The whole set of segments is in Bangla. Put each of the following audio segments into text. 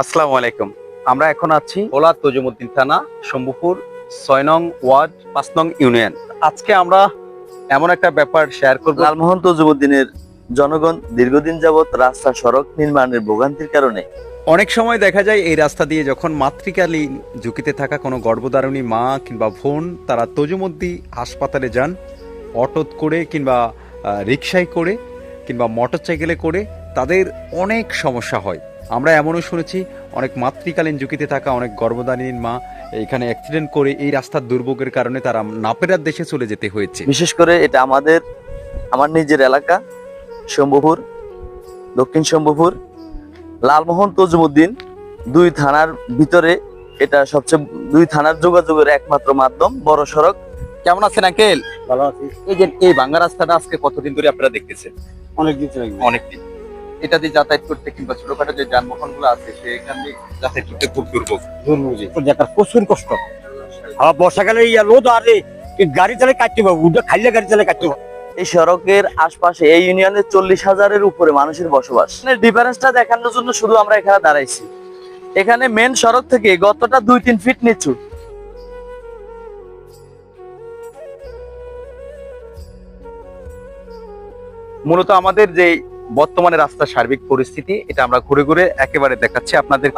আসসালামু আলাইকুম। আমরা এখন আছি ওলা তজুমুদ্দিন থানা শম্ভুপুর ছয় নং ওয়ার্ড পাঁচ নং ইউনিয়ন। আজকে আমরা এমন একটা ব্যাপার শেয়ার করব। লালমোহন তজুমুদ্দিনের জনগণ দীর্ঘদিন যাবৎ রাস্তা সড়ক নির্মাণের ভোগান্তির কারণে। অনেক সময় দেখা যায় এই রাস্তা দিয়ে যখন মাতৃকালীন ঝুঁকিতে থাকা কোনো গর্ভধারণী মা কিংবা বোন তারা তজুমদ্দি হাসপাতালে যান অটোত করে কিংবা রিক্সায় করে কিংবা মোটরসাইকেলে করে তাদের অনেক সমস্যা হয়। আমরা এমনও শুনেছি অনেক মাতৃকালীন ঝুঁকিতে থাকা অনেক গর্ভধারণী মা এখানে অ্যাক্সিডেন্ট করে এই রাস্তার দুর্ভোগের কারণে তারা নাপেরার দেশে চলে যেতে হয়েছে। বিশেষ করে এটা আমাদের আমার নিজের এলাকা শম্ভুপুর দক্ষিণ শম্ভুপুর লালমোহন তজুমুদ্দিন দুই থানার ভিতরে এটা সবচেয়ে দুই থানার যোগাযোগের একমাত্র মাধ্যম বড় সড়ক। কেমন আছেন আঙ্কেল? ভালো আছি। এই যে এই ভাঙ্গা রাস্তাটা আজকে কতদিন ধরে আপনারা দেখতেছেন? অনেক দিন চলে অনেকদিন। এটা দিয়ে যাতায়াত করতে কিংবা ছোটখাটো যে যানবাহনগুলো আছে সেখান দিয়ে যাতায়াত করতে খুব দুর্ভোগ। দেখার প্রচুর কষ্ট। আবার বর্ষাকালে ইয়া রোদ আরে গাড়ি চালে কাটতে পাবো উঠে খাইলে গাড়ি চালে কাটতে পাবো এই সড়কের আশপাশে এই ইউনিয়নে চল্লিশ হাজারের উপরে মানুষের বসবাস। ডিফারেন্সটা দেখানোর জন্য শুধু আমরা এখানে দাঁড়াইছি। এখানে মেন সড়ক থেকে গতটা দুই তিন ফিট নিচু। মূলত আমাদের যে বর্তমানে রাস্তার সার্বিক পরিস্থিতি এটা আমরা ঘুরে ঘুরে একেবারে দেখাচ্ছি আপনাদের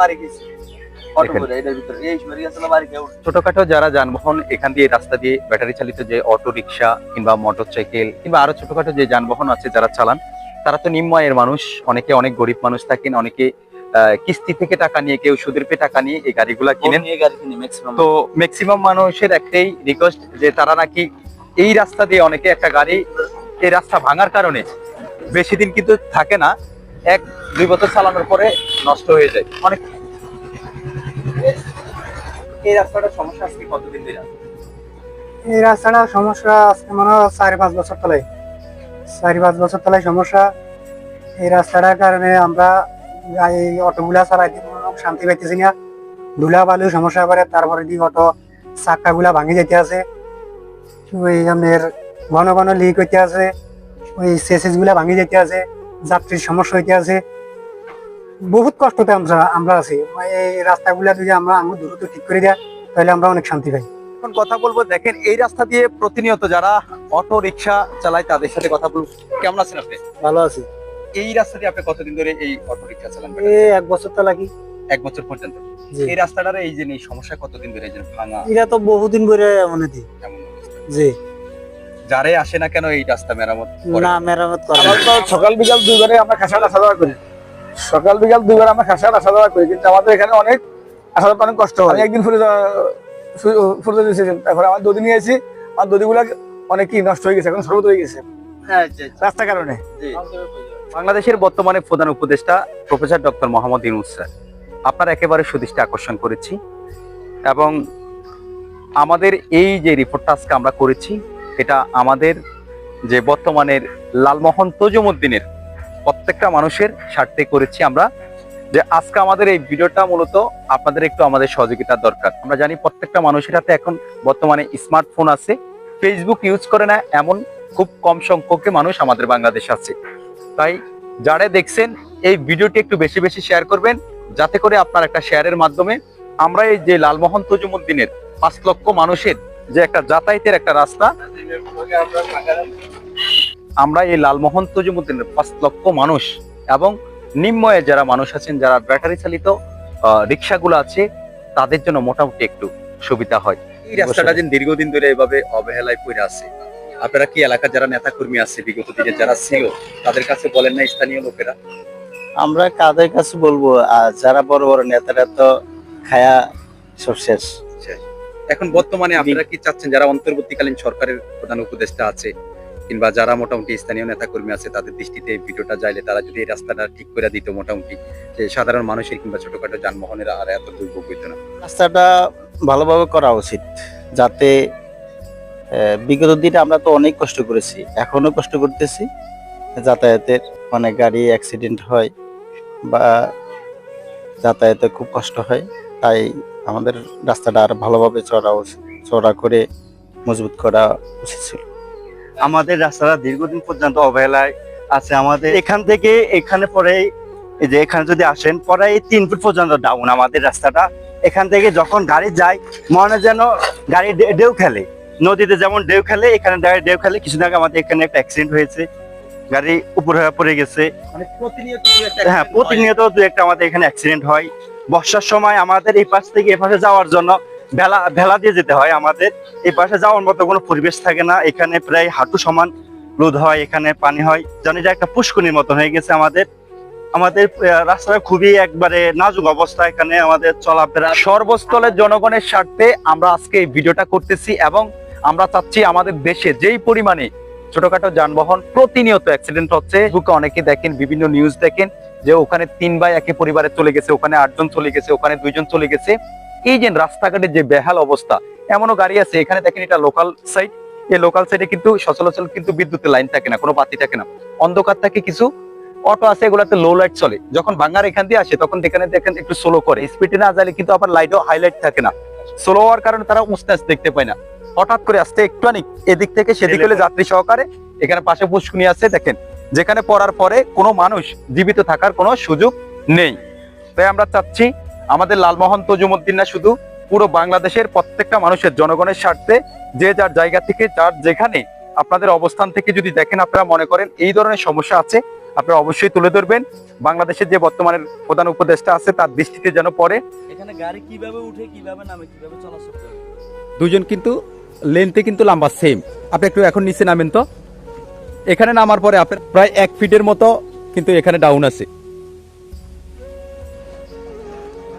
ছোটখাটো যারা যানবাহন এখান দিয়ে রাস্তা দিয়ে ব্যাটারি চালিত যে অটো রিক্সা কিংবা মোটরসাইকেল কিংবা আরও ছোটখাটো যে যানবাহন আছে যারা চালান তারা তো নিম্ন আয়ের মানুষ। অনেকে অনেক গরিব মানুষ থাকেন অনেকে কিস্তি থেকে টাকা নিয়ে কেউ সুদের পে টাকা নিয়ে এই গাড়িগুলা কিনেন। তো ম্যাক্সিমাম মানুষের একটাই রিকোয়েস্ট যে তারা নাকি এই রাস্তা দিয়ে অনেকে একটা গাড়ি এই রাস্তা ভাঙার কারণে বেশি দিন কিন্তু থাকে না, এক, দুই বছর চালানোর পরে নষ্ট হয়ে যায়। অনেক এই রাস্তাটার সমস্যা আজকে কতদিন এই রাস্তাটা সমস্যা আজকে মনে হয় চার, পাঁচ বছর তলাই চার, পাঁচ বছর তলাই সমস্যা। এই রাস্তাটার কারণে আমরা এই অটোগুলা চালাইতে শান্তি পাইতেছি না। ধুলা বালু সমস্যা করে তারপরে দি অটো চাক্কাগুলা ভাঙি যাইতে আছে। ঘন ঘন লিক হইতে আছে। ওই সেসেসগুলা ভাঙি যাইতে আছে যাত্রীর সমস্যা হইতে আছে। বহুত কষ্টতে আমরা আমরা আছি। এই রাস্তাগুলা যদি আমরা আঙুল দ্রুত ঠিক করে দেয় তাহলে আমরা অনেক শান্তি পাই। এখন কথা বলব দেখেন এই রাস্তা দিয়ে প্রতিনিয়ত যারা অটো রিক্সা চালায় তাদের সাথে কথা বলব। কেমন আছেন আপনি? ভালো আছি। এই রাস্তা দিয়ে আপনি কতদিন ধরে এই অটো রিক্সা চালান? এই এক বছর তো লাগি। এক বছর পর্যন্ত। এই রাস্তাটার এই যে এই সমস্যা কতদিন ধরে এই যে ভাঙা? এটা তো বহুদিন ধরে মনে দি এমন জি। যারে আসে না কেন এই রাস্তা মেরামত না মেরামত করে আমার তো সকাল বিকাল দুইবারে আমরা খাসাট আসা যাওয়া করি। সকাল বিকাল দুইবার আমরা খাসাট আসা যাওয়া করি কিন্তু আমাদের এখানে অনেক আসা যাওয়া অনেক কষ্ট হয়। আমি একদিন ফুলে ফুলে দিয়েছিলাম তারপরে আমার দদি নিয়েছি আমার দদিগুলা অনেক কি নষ্ট হয়ে গেছে এখন সর্বত হয়ে গেছে। রাস্তার কারণে। বাংলাদেশের বর্তমানে প্রধান উপদেষ্টা professor doctor Muhammad Yunus sir আপনার একেবারে সুদৃষ্টি আকর্ষণ করেছি এবং আমাদের এই যে রিপোর্টটা আজকে আমরা করেছি এটা আমাদের যে বর্তমানের লালমোহন তজুমুদ্দিনের প্রত্যেকটা মানুষের স্বার্থে করেছি আমরা। যে আজকে আমাদের এই ভিডিওটা মূলত আপনাদের একটু আমাদের সহযোগিতার দরকার। আমরা জানি প্রত্যেকটা মানুষের হাতে এখন বর্তমানে স্মার্টফোন আছে। ফেসবুক ইউজ করে না, এমন খুব কম সংখ্যকে মানুষ আমাদের বাংলাদেশ আছে। তাই যারা দেখছেন, এই ভিডিওটি একটু বেশি বেশি শেয়ার করবেন, যাতে করে আপনার একটা শেয়ারের মাধ্যমে আমরা এই যে লালমোহন তজুমুদ্দিনের পাঁচ লক্ষ মানুষের যে একটা যাতায়াতের একটা রাস্তা। আমরা এই লালমোহন তজুমুদ্দিনের পাঁচ লক্ষ মানুষ এবং নিম্নয়ে যারা মানুষ আছেন যারা ব্যাটারি চালিত আহ, রিক্সাগুলো আছে তাদের জন্য মোটামুটি একটু সুবিধা হয়। এই রাস্তাটা যে দীর্ঘদিন ধরে এভাবে অবহেলায় পড়ে আছে আপনারা কি এলাকার যারা নেতা কর্মী আছে বিগত দিনে যারা ছিল তাদের কাছে বলেন না স্থানীয় লোকেরা? আমরা কাদের কাছে বলব আর যারা বড় বড় নেতারা তো খায়া সব শেষ। এখন বর্তমানে আপনারা কি চাচ্ছেন? যারা অন্তর্বর্তীকালীন সরকারের প্রধান উপদেষ্টা আছে কিংবা যারা মোটামুটি স্থানীয় নেতা কর্মী আছে তাদের দৃষ্টিতে ভিডিওটা যাইলে তারা যদি এই রাস্তাটা ঠিক করে দিত মোটামুটি যে সাধারণ মানুষের কিংবা ছোটখাটো যানবাহনের আর এত দুর্ভোগ হইতো না। রাস্তাটা ভালোভাবে করা উচিত যাতে বিগত দিনে আমরা তো অনেক কষ্ট করেছি এখনও কষ্ট করতেছি যাতায়াতের অনেক গাড়ি অ্যাক্সিডেন্ট হয় বা যাতায়াতে খুব কষ্ট হয় তাই আমাদের রাস্তাটা আর ভালোভাবে চড়া চড়া করে মজবুত করা উচিত ছিল। আমাদের রাস্তাটা দীর্ঘদিন পর্যন্ত অবহেলায় আছে। আমাদের এখান থেকে এখানে পরে যে এখানে যদি আসেন প্রায় তিন ফুট পর্যন্ত ডাউন আমাদের রাস্তাটা। এখান থেকে যখন গাড়ি যায় মনে হয় যেন গাড়ি ডে- ঢেউ খেলে। নদীতে যেমন ঢেউ খেলে এখানে গাড়ি ঢেউ খেলে কিছুদিন আগে আমাদের এখানে একটা অ্যাক্সিডেন্ট হয়েছে। গাড়ি উপরে হয়ে পড়ে গেছে। হ্যাঁ প্রতিনিয়ত দু একটা আমাদের এখানে অ্যাক্সিডেন্ট হয়। বর্ষার সময় আমাদের এই পাশ থেকে এপাশে যাওয়ার জন্য ভেলা ভেলা দিয়ে যেতে হয় আমাদের। এই পাশে যাওয়ার মতো কোনো পরিবেশ থাকে না। এখানে প্রায় হাঁটু সমান রোদ হয়, এখানে পানি হয়। যেন এটা একটা পুষ্কনির মতো হয়ে গেছে আমাদের। আমাদের রাস্তাটা খুবই একবারে নাজুক অবস্থা। এখানে আমাদের চলাফেরা সর্বস্থলের জনগণের স্বার্থে আমরা আজকে এই ভিডিওটা করতেছি এবং আমরা চাচ্ছি আমাদের দেশে যেই পরিমাণে ছোটখাটো যানবাহন প্রতিনিয়ত অ্যাক্সিডেন্ট হচ্ছে। বুকে অনেকে দেখেন, বিভিন্ন নিউজ দেখেন যে ওখানে তিন ভাই একই পরিবারে চলে গেছে, ওখানে আটজন চলে গেছে, ওখানে দুইজন চলে গেছে। এই যে রাস্তাঘাটের যে বেহাল অবস্থা, এমনও গাড়ি আছে, এখানে দেখেন এটা লোকাল সাইড এই লোকাল সাইডে কিন্তু সচলাচল কিন্তু বিদ্যুতের লাইন থাকে না, কোনো বাতি থাকে না। অন্ধকার থাকে কিছু। অটো আছে, এগুলাতে লো লাইট চলে। যখন ভাঙার এখান দিয়ে আসে, তখন এখানে দেখেন একটু স্লো করে। স্পিডে না যাইলে কিন্তু আবার লাইটও হাইলাইট থাকে না। স্লো হওয়ার কারণে তারা উস্তাস দেখতে পায় না। হঠাৎ করে আসতে একটুখানি এদিক থেকে সেদিক হলে যাত্রী সহকারে। এখানে পাশে পুষ্কুনি আছে দেখেন। যেখানে পড়ার পরে কোনো মানুষ জীবিত থাকার কোনো সুযোগ নেই। তাই আমরা চাচ্ছি আমাদের লালমোহন তজুমুদ্দিন না শুধু পুরো বাংলাদেশের প্রত্যেকটা মানুষের জনগণের স্বার্থে যে যার জায়গা থেকে যার যেখানে আপনাদের অবস্থান থেকে যদি দেখেন আপনারা মনে করেন এই ধরনের সমস্যা আছে আপনারা অবশ্যই তুলে ধরবেন। বাংলাদেশের যে বর্তমানের প্রধান উপদেষ্টা আছে তার দৃষ্টিতে যেন পড়ে। এখানে গাড়ি কীভাবে উঠে কীভাবে নামে কীভাবে চলাচল করে? দুজন কিন্তু লেন্থে কিন্তু লম্বা সেম আপনি একটু এখন নিচে নামেন তো। এখানে নামার পরে আপনার প্রায় এক ফিটের মতো কিন্তু এখানে ডাউন আছে।